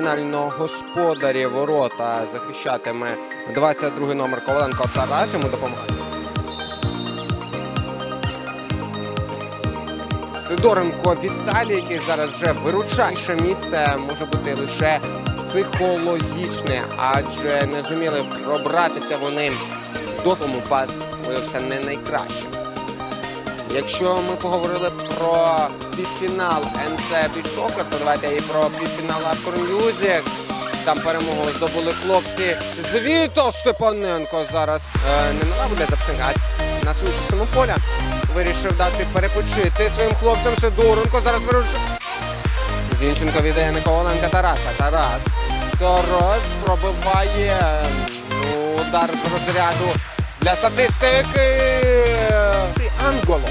номінально господарі ворота захищатиме 22 номер Коваленко Тарас. Йому допомагає. Сидоренко Віталій, який зараз вже виручає. Місце може бути лише психологічне, адже не зуміли пробратися вони до тому пас виявився не найкращим. Якщо ми поговорили про півфінал НЦ Бічсокер, то давайте і про півфінал Мюзик. Там перемогу здобули хлопці з Віто Степаненко зараз е, не наводить запсигати на свою частину поля. Вирішив дати перепочити своїм хлопцям Сидоренко. Зараз вирушив. Зінченко віддає Николенка Тараса. Тарас. Тарас пробиває ну, удар з розряду для статистики. Анголо.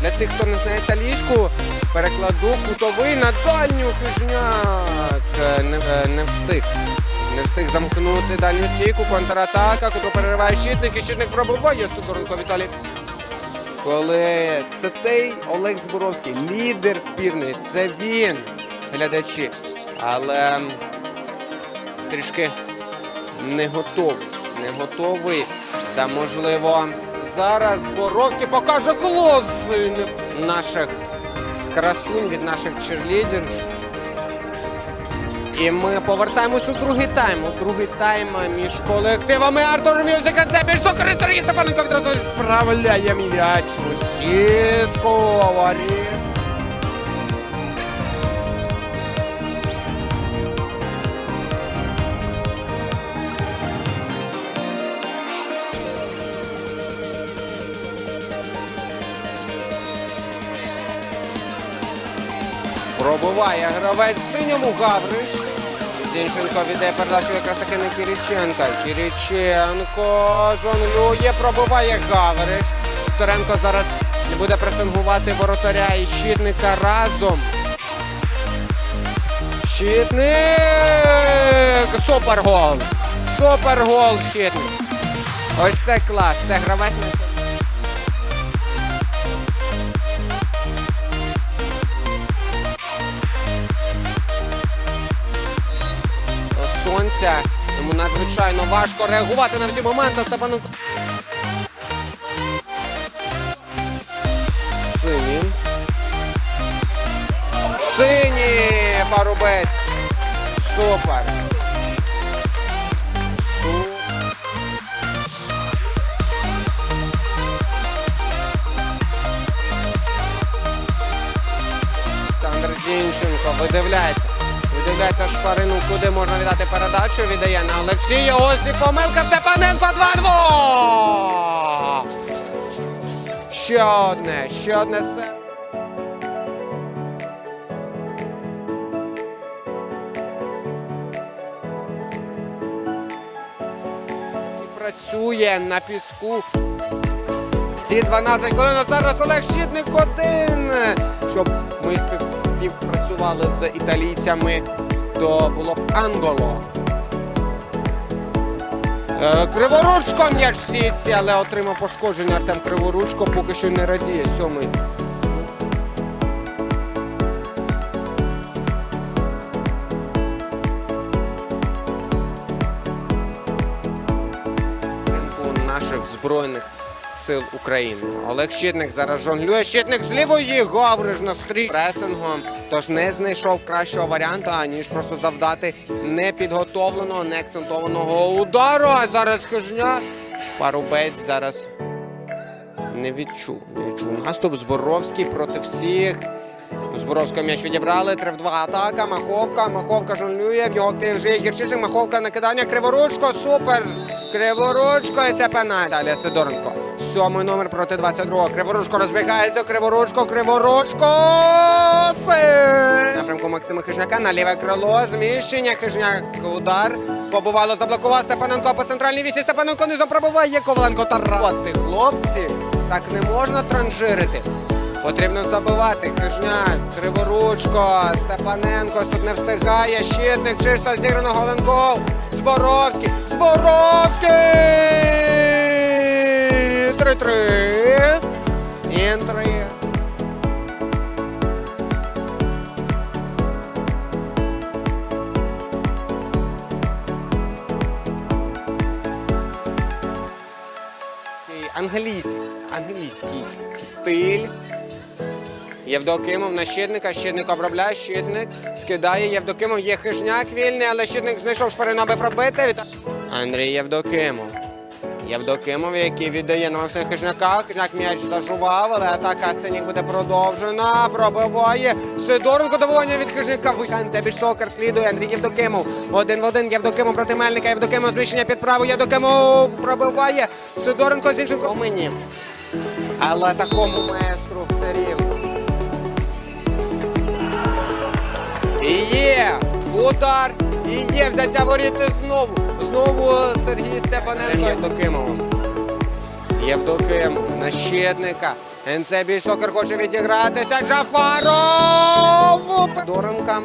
Для тих, хто не знає італійську, перекладу кутовий на дальню хижняк. Е, Не, е, не встиг. Не встиг замкнути дальню стійку. Контратака, котру перериває щитник, і щитник пробиває Сидоренко Віталій. Коли це той Олег Зборовський, лідер збірної, це він, глядачі. Але трішки не готовий. Не готовий. Та можливо зараз Зборовський покаже клас наших красунь від наших черлідерів. І ми повертаємось у другий тайм. У другий тайм між колективами Артур Мюзика. Це більш Сокари Сергій Степаненко відразу відправляє м'яч у сітку. Воріт. Пробуває гравець синьому Гавриш. Зінченко віддає передачу якраз таки на Кіріченка. Кіріченко жонглює, пробуває Гавриш. Торенко зараз буде пресингувати воротаря і щитника разом. Щитник! Супергол! Супергол щитник! Ось це клас! Це гравець сонця. Йому надзвичайно важко реагувати на всі моменти. Степаненко. Синій. Синій парубець. Супер. Су- Олександр Дінченко видивляється. Видивляється шпарину, куди можна віддати передачу. Віддає на Олексія. Ось і помилка Степаненко 2-2. Ще одне, ще одне се. Працює на піску. Всі 12 хвилин. Зараз Олег Щитник один. Щоб ми спів- співпрацювали з італійцями, то було б Анголо. Е, Криворучко м'яч в але отримав пошкодження Артем Криворучко, поки що не радіє сьомий. наших збройних сил України. Олег Щитник зараз жонглює. Щитник з лівої Гавриш на стрій пресингом. Тож не знайшов кращого варіанту, аніж просто завдати непідготовленого, неакцентованого удару. А зараз хижня. Парубець зараз не відчув. Не відчув наступ. Зборовський проти всіх. Зборовського м'яч відібрали. 3 в 2 атака. Маховка. Маховка жонглює. В його активі вже є гірчишин. Маховка накидання. Криворучко. Супер. Криворучко. І це пенальті. Далі Сидоренко. Сьомий номер проти 22-го. Криворучко розбігається. Криворучко. Криворучко. Си! Напрямку Максима Хижняка на ліве крило. Зміщення. Хижняк. Удар. Побувало, заблокував Степаненко по центральній вісі. Степаненко не пробиває. Коваленко тарати. Хлопці. Так не можна транжирити. Потрібно забивати. Хижняк, Криворучко, Степаненко тут не встигає. Щитник чисто зіграно Голенков. Зборовський. Зборовський! три-три. Інтри. Англійський англійський стиль. Євдокимов на щитника, щитник обробляє, щитник скидає. Євдокимов є хижняк вільний, але щитник знайшов шпарину, аби пробити. Андрій Євдокимов. Євдокимов, який віддає на Максима Хижняка. Хижняк м'яч зажував, але атака Синік буде продовжена. Пробиває Сидоренко доволення від Хижняка. Вишанця більш сокер слідує Андрій Євдокимов. Один в один Євдокимов проти Мельника. Євдокимов зміщення під праву. Євдокимов пробиває Сидоренко з іншого. Мені. Але такому маестру все рівно. І є удар, і є взяття воріти знову. Знову Сергій Степаненко Євдокимовим. Євдокимов на щитника. НЦ більш сокер хоче відігратися. Джафаров! Доронка.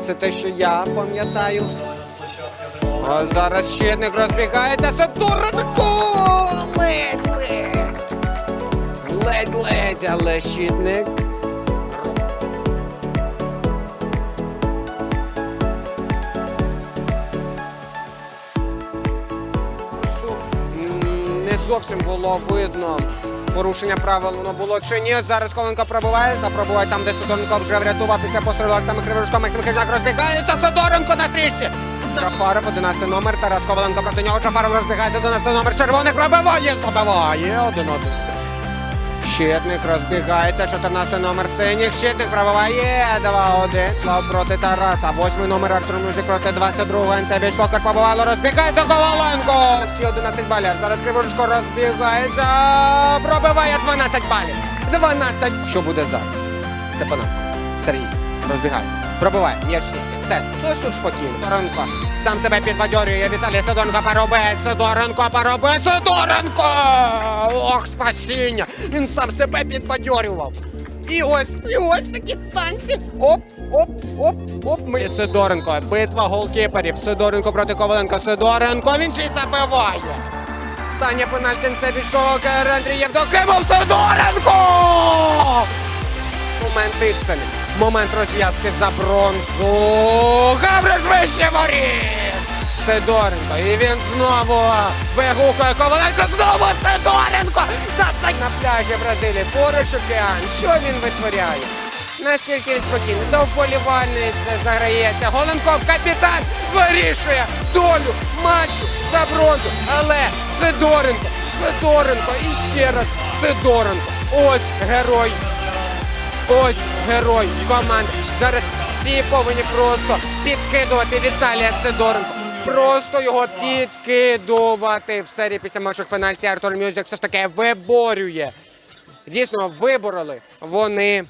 Це те, що я пам'ятаю. А зараз щитник розбігається. Це Доронко! Ледь-ледь! Ледь-ледь, але щитник. Було видно. Порушення правил воно було чи ні. Зараз Коленко пробиває. Запробуває там, де Сидоренко вже врятуватися пострілу Артема Криворучко. Максим Хижак розбігається. Сидоренко на трісі. Джафаров, 11 номер. Тарас Коваленко проти нього. Джафаров розбігається. 11 номер. Червоних пробиває. Забиває. Один-один. Щитник розбігається. 14 номер синіх. Щитник пробиває. 2-1. Слав проти Тараса. 8 номер Артур Мюзик проти 22-го. НЦБ Сокер побувало. Розбігається Коваленко. Всі 11 балів. Зараз Криворучко розбігається. Пробиває 12 балів. 12. Що буде зараз? Степана. Сергій. Розбігається. Пробиває. М'яч в сітці. Все. Хтось тут спокійно. Сидоренко. Сам себе підбадьорює. Віталій Сидоренко поробить. Сидоренко поробить. Сидоренко! Ох, спасіння! Він сам себе підбадьорював. І ось, і ось такі танці. Оп, оп, оп, оп. Ми... Сидоренко. Битва голкіперів. Сидоренко проти Коваленко. Сидоренко. Він ще й забиває. Стання пенальті це Сокер. Андрій Євдокимов. Сидоренко! Момент істини. Момент розв'язки за бронзу. Гавриш вище воріт! Сидоренко. І він знову вигукує Коваленко. Знову Сидоренко! На пляжі Бразилії. Поруч океан. Що він витворяє? Наскільки він спокійний, до вболівальниці заграється. Голенков, капітан, вирішує долю матчу за бронзу. Але Сидоренко, Сидоренко і ще раз Сидоренко. Ось герой Ось герой команди. Зараз всі повинні просто підкидувати Віталія Сидоренко. Просто його підкидувати в серії після матчів пенальті Артур Мюзик все ж таки виборює. Дійсно, вибороли вони